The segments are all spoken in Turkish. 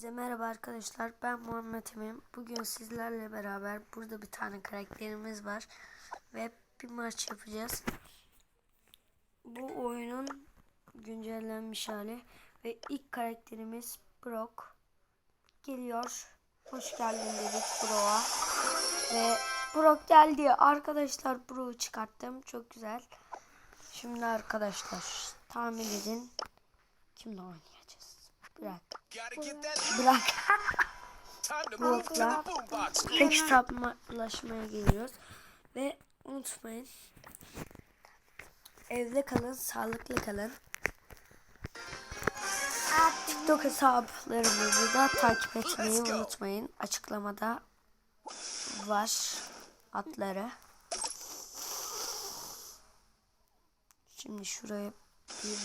Size merhaba arkadaşlar ben Muhammed Emin. Bugün sizlerle beraber burada bir tane karakterimiz var ve bir maç yapacağız. Bu oyunun güncellenmiş hali ve ilk karakterimiz Brock geliyor. Hoş geldin dedik Brock'a ve Brock geldi arkadaşlar Brock'u çıkarttım çok güzel. Şimdi arkadaşlar tahmin edin kimle oynayacağız? Bırak. Bırak. boombox. hesaplaşmaya geliyoruz. Ve unutmayın. Evde kalın, sağlıklı kalın. TikTok hesaplarımızı da takip etmeyi unutmayın. Açıklamada var adları. Şimdi şuraya bir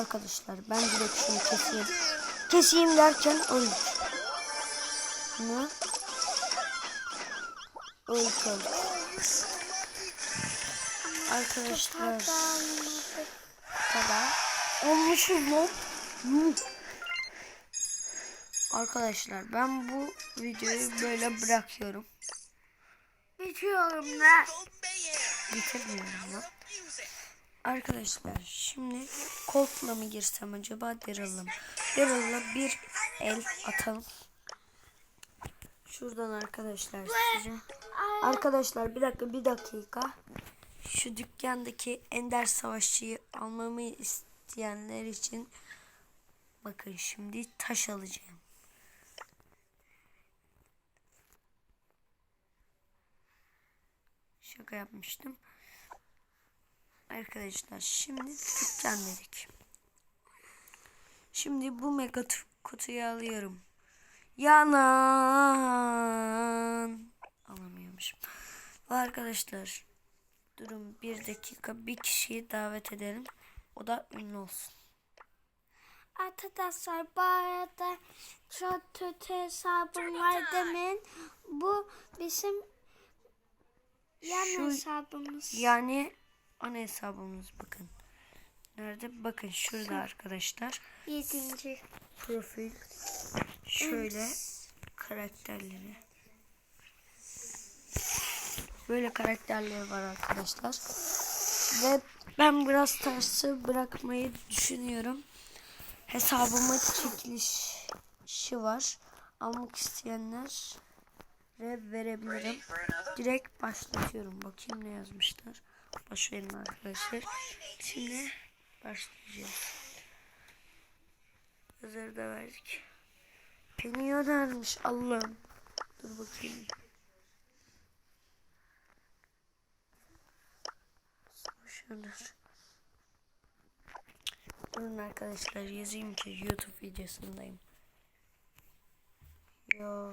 Arkadaşlar ben direkt şunu keseyim. Keseyim derken öldük. Ne? Öldük öldük. Arkadaşlar kadar olmuşuz mu? Yuh. Arkadaşlar ben bu videoyu böyle bırakıyorum. Bitiyorum ben. Bitirmiyorum lan. Arkadaşlar şimdi Colt'la mı girsem acaba Daryl'la mı? Daryl'la bir el atalım. Şuradan arkadaşlar size. Arkadaşlar bir dakika bir dakika. Şu dükkandaki Ender Savaşçı'yı almamı isteyenler için bakın şimdi taş alacağım. Şaka yapmıştım. Arkadaşlar şimdi dükkan dedik. Şimdi bu mega tu- kutuyu alıyorum. Yalan. Alamıyormuşum. Arkadaşlar durun bir dakika bir kişiyi davet edelim. O da ünlü olsun. Arkadaşlar bu arada çok kötü hesabım var demin. Bu bizim yan Şu- hesabımız. Yani ana hesabımız bakın. Nerede? Bakın şurada arkadaşlar. Yedinci. Profil. Şöyle karakterleri. Böyle karakterleri var arkadaşlar. Ve ben biraz tersi bırakmayı düşünüyorum. Hesabıma çekilişi var. Almak isteyenler verebilirim. Direkt başlatıyorum. Bakayım ne yazmışlar. Verin arkadaşlar. Şimdi başlayacağız. Hazır da verdik. Beni yönelmiş Allah'ım. Dur bakayım. Savaşıyorlar. Durun arkadaşlar yazayım ki YouTube videosundayım. Yo.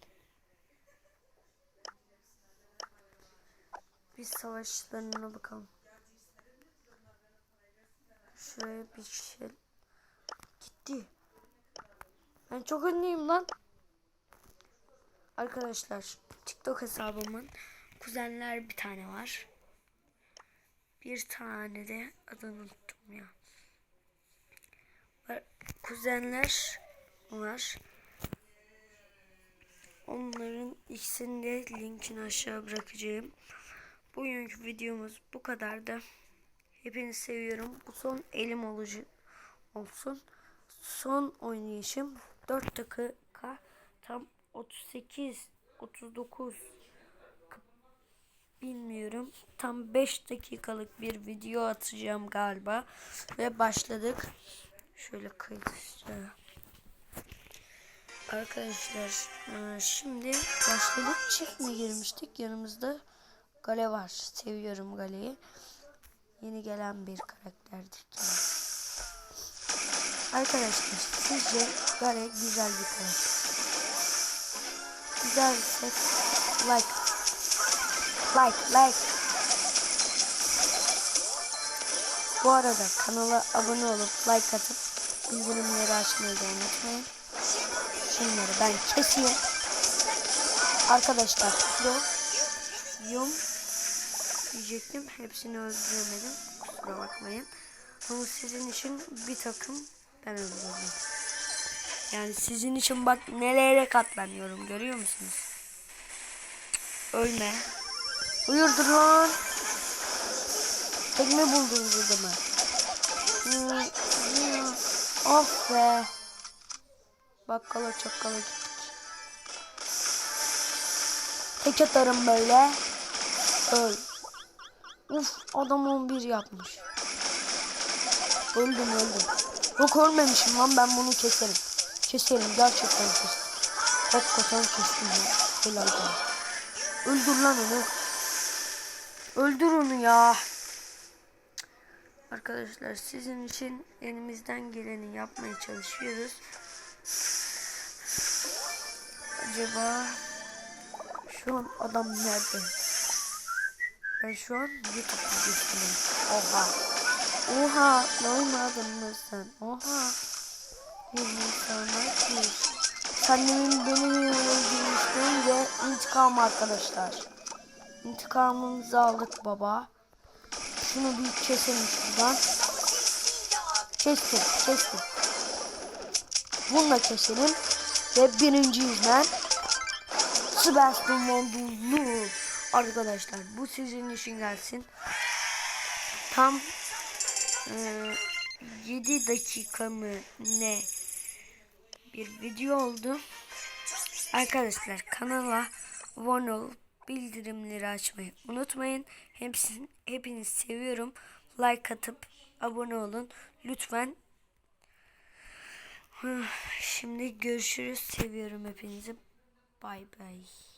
Bir savaşlarına bakalım. Şuraya bir şey gitti. Ben çok ünlüyüm lan. Arkadaşlar TikTok hesabımın kuzenler bir tane var. Bir tane de adını unuttum ya. Var- Kuzenler var. Onların ikisini de linkini aşağı bırakacağım. Bugünkü videomuz bu kadardı. Hepinizi seviyorum. Bu son elim olucu olsun. Son oynayışım 4 dakika tam 38 39 bilmiyorum. Tam 5 dakikalık bir video atacağım galiba ve başladık. Şöyle kayıtışta. Arkadaşlar e, şimdi başladık. Çift mi girmiştik yanımızda? Gale var. Seviyorum Gale'yi. Yeni gelen bir karakterdir. Arkadaşlar sizce Gale güzel bir karakter. Güzelse like like like Bu arada kanala abone olup like atıp bildirimleri açmayı da unutmayın. Şunları ben keseyim. Arkadaşlar pro yum diyecektim. Hepsini öldüremedim. Kusura bakmayın. Ama sizin için bir takım ben öldürdüm. Yani sizin için bak nelere katlanıyorum görüyor musunuz? Ölme. Uyurdur lan. Tekme buldunuz adamı. Hmm, hmm. Of be. Bakkala çakkala gittik. Tek atarım böyle. Öl. Uf adam 11 yapmış. Öldüm öldüm. Yok ölmemişim lan ben bunu keserim. Keserim gerçekten keserim. Hakikaten kestim ya. Helal be. Öldür lan onu. Öldür onu ya. Arkadaşlar sizin için elimizden geleni yapmaya çalışıyoruz. Acaba şu an adam nerede? Ben şu an YouTube videosundayım. Oha. Oha. Ne olmadın mı sen? Oha. Bir insanlar ki. Kendimin beni öldürmüştüm ve intikam arkadaşlar. İntikamımızı aldık baba. Şunu bir keselim şuradan. Kestim, kestim. Bununla keselim. Ve birinciyiz ben. Sebastian Mondulu. Arkadaşlar bu sizin için gelsin. Tam e, 7 dakika mı ne bir video oldu. Arkadaşlar kanala abone olup bildirimleri açmayı unutmayın. Hepsini, hepinizi seviyorum. Like atıp abone olun. Lütfen. Şimdi görüşürüz. Seviyorum hepinizi. Bay bay.